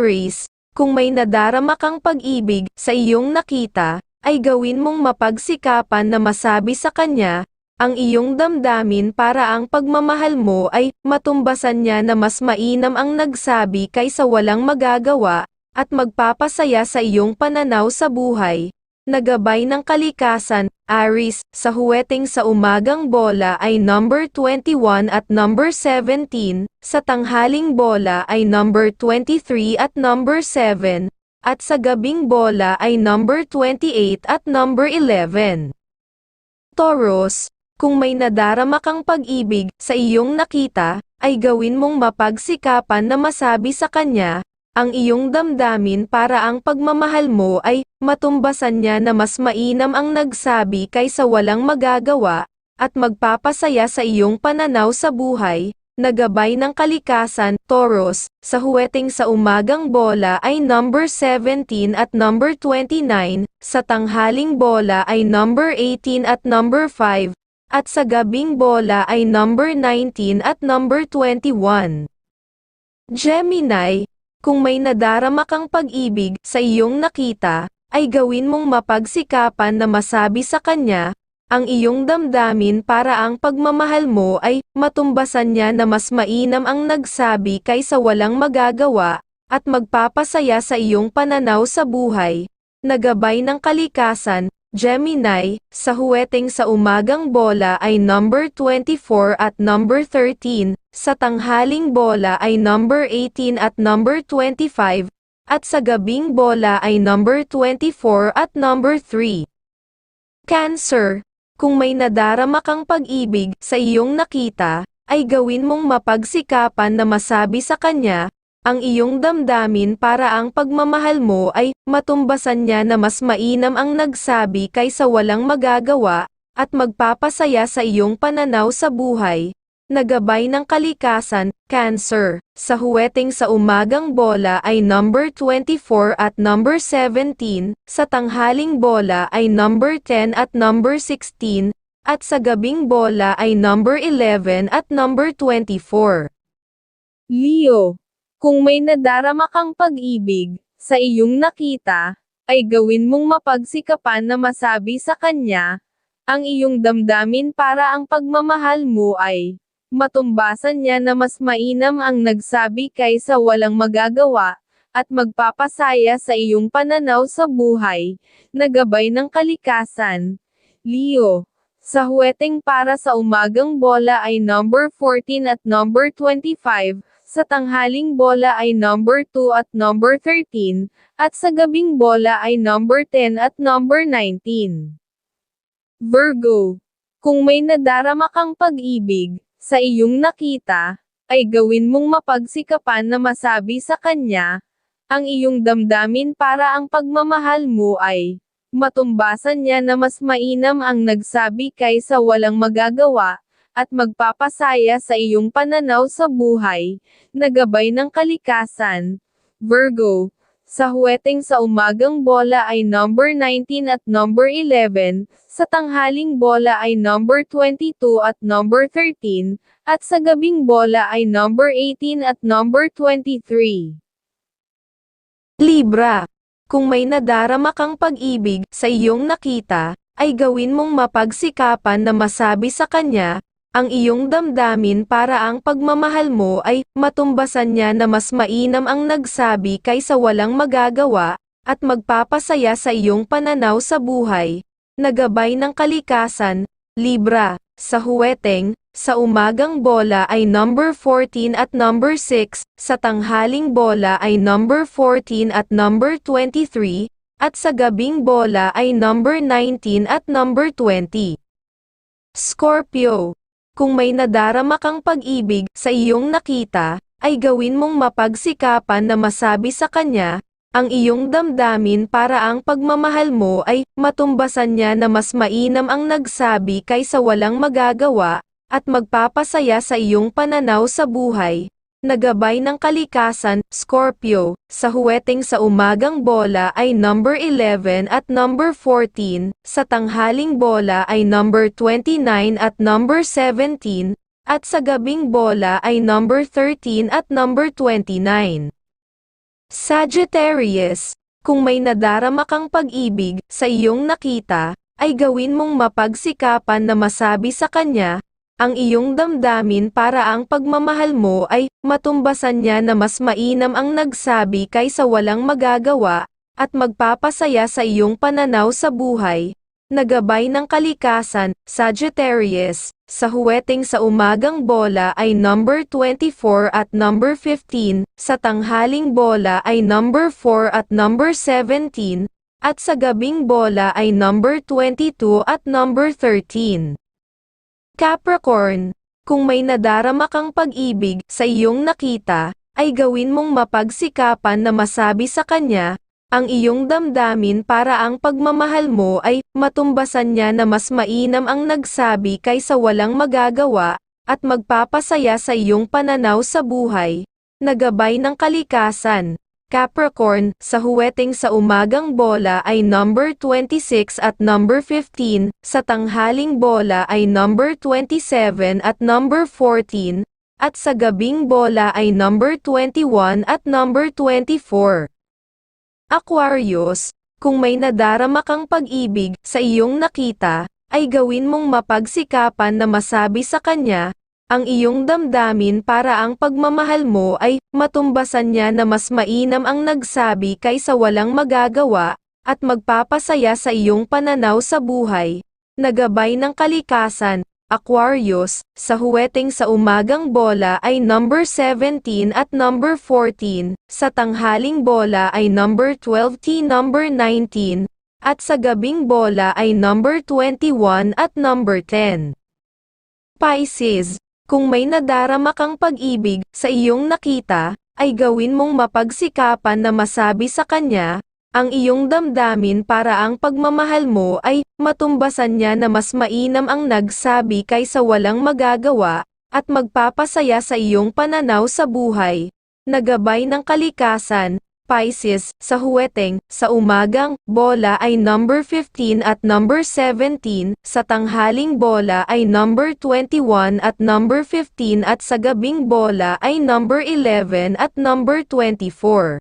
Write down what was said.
Aries, kung may nadarama kang pag-ibig sa iyong nakita, ay gawin mong mapagsikapan na masabi sa kanya, ang iyong damdamin para ang pagmamahal mo ay matumbasan niya na mas mainam ang nagsabi kaysa walang magagawa, at magpapasaya sa iyong pananaw sa buhay. Nagabay ng kalikasan, Aries, sa huweting sa umagang bola ay number 21 at number 17, sa tanghaling bola ay number 23 at number 7, at sa gabing bola ay number 28 at number 11. Taurus, kung may nadarama kang pag-ibig sa iyong nakita, ay gawin mong mapagsikapan na masabi sa kanya, ang iyong damdamin para ang pagmamahal mo ay matumbasan niya na mas mainam ang nagsabi kaysa walang magagawa, at magpapasaya sa iyong pananaw sa buhay, nagabay ng kalikasan, Taurus, sa huweting sa umagang bola ay number 17 at number 29, sa tanghaling bola ay number 18 at number 5, at sa gabing bola ay number 19 at number 21. Gemini, kung may nadarama kang pag-ibig sa iyong nakita, ay gawin mong mapagsikapan na masabi sa kanya, ang iyong damdamin para ang pagmamahal mo ay matumbasan niya na mas mainam ang nagsabi kaysa walang magagawa, at magpapasaya sa iyong pananaw sa buhay. Nagabay ng kalikasan, Gemini, sa huweting sa umagang bola ay number 24 at number 13, sa tanghaling bola ay number 18 at number 25, at sa gabing bola ay number 24 at number 3. Cancer, kung may nadarama kang pag-ibig sa iyong nakita, ay gawin mong mapagsikapan na masabi sa kanya, ang iyong damdamin para ang pagmamahal mo ay matumbasan niya na mas mainam ang nagsabi kaysa walang magagawa, at magpapasaya sa iyong pananaw sa buhay. Nagabay ng kalikasan, Cancer, sa huweting sa umagang bola ay number 24 at number 17, sa tanghaling bola ay number 10 at number 16, at sa gabing bola ay number 11 at number 24. Leo, kung may nadarama kang pag-ibig sa iyong nakita, ay gawin mong mapagsikapan na masabi sa kanya, ang iyong damdamin para ang pagmamahal mo ay matumbasan niya na mas mainam ang nagsabi kaysa walang magagawa, at magpapasaya sa iyong pananaw sa buhay, nagabay ng kalikasan. Leo, sa huweting para sa umagang bola ay number 14 at number 25, sa tanghaling bola ay number 2 at number 13, at sa gabing bola ay number 10 at number 19. Virgo, kung may nadarama kang pag-ibig sa iyong nakita, ay gawin mong mapagsikapan na masabi sa kanya, ang iyong damdamin para ang pagmamahal mo ay matumbasan niya na mas mainam ang nagsabi kaysa walang magagawa, at magpapasaya sa iyong pananaw sa buhay, nagabay ng kalikasan. Virgo, sa huweting sa umagang bola ay number 19 at number 11, sa tanghaling bola ay number 22 at number 13, at sa gabing bola ay number 18 at number 23. Libra, kung may nadarama kang pag-ibig sa iyong nakita, ay gawin mong mapagsikapan na masabi sa kanya, ang iyong damdamin para ang pagmamahal mo ay matumbasan niya na mas mainam ang nagsabi kaysa walang magagawa, at magpapasaya sa iyong pananaw sa buhay. Nagabay ng kalikasan, Libra, sa huweteng, sa umagang bola ay number 14 at number 6, sa tanghaling bola ay number 14 at number 23, at sa gabing bola ay number 19 at number 20. Scorpio, kung may nadarama kang pag-ibig sa iyong nakita, ay gawin mong mapagsikapan na masabi sa kanya, ang iyong damdamin para ang pagmamahal mo ay matumbasan niya na mas mainam ang nagsabi kaysa walang magagawa, at magpapasaya sa iyong pananaw sa buhay. Nagabay ng kalikasan, Scorpio, sa huweting sa umagang bola ay number 11 at number 14, sa tanghaling bola ay number 29 at number 17, at sa gabing bola ay number 13 at number 29. Sagittarius, kung may nadarama kang pag-ibig sa iyong nakita, ay gawin mong mapagsikapan na masabi sa kanya, ang iyong damdamin para ang pagmamahal mo ay matumbasan niya na mas mainam ang nagsabi kaysa walang magagawa, at magpapasaya sa iyong pananaw sa buhay. Nagabay ng kalikasan, Sagittarius, sa huweting sa umagang bola ay number 24 at number 15, sa tanghaling bola ay number 4 at number 17, at sa gabing bola ay number 22 at number 13. Capricorn, kung may nadarama kang pag-ibig sa iyong nakita, ay gawin mong mapagsikapan na masabi sa kanya, ang iyong damdamin para ang pagmamahal mo ay matumbasan niya na mas mainam ang nagsabi kaysa walang magagawa, at magpapasaya sa iyong pananaw sa buhay. Nagabay ng kalikasan. Capricorn, sa huweting sa umagang bola ay number 26 at number 15, sa tanghaling bola ay number 27 at number 14, at sa gabing bola ay number 21 at number 24. Aquarius, kung may nadarama kang pag-ibig sa iyong nakita, ay gawin mong mapagsikapan na masabi sa kanya, ang iyong damdamin para ang pagmamahal mo ay matumbasan niya na mas mainam ang nagsabi kaysa walang magagawa, at magpapasaya sa iyong pananaw sa buhay. Nagabay ng kalikasan, Aquarius, sa huweting sa umagang bola ay number 17 at number 14, sa tanghaling bola ay number 12 t number 19, at sa gabing bola ay number 21 at number 10. Pisces, kung may nadarama kang pag-ibig sa iyong nakita, ay gawin mong mapagsikapan na masabi sa kanya, ang iyong damdamin para ang pagmamahal mo ay matumbasan niya na mas mainam ang nagsabi kaysa walang magagawa, at magpapasaya sa iyong pananaw sa buhay. Nagabay ng kalikasan, Pisces, sa huweteng, sa umagang, bola ay number 15 at number 17, sa tanghaling bola ay number 21 at number 15 at sa gabing bola ay number 11 at number 24.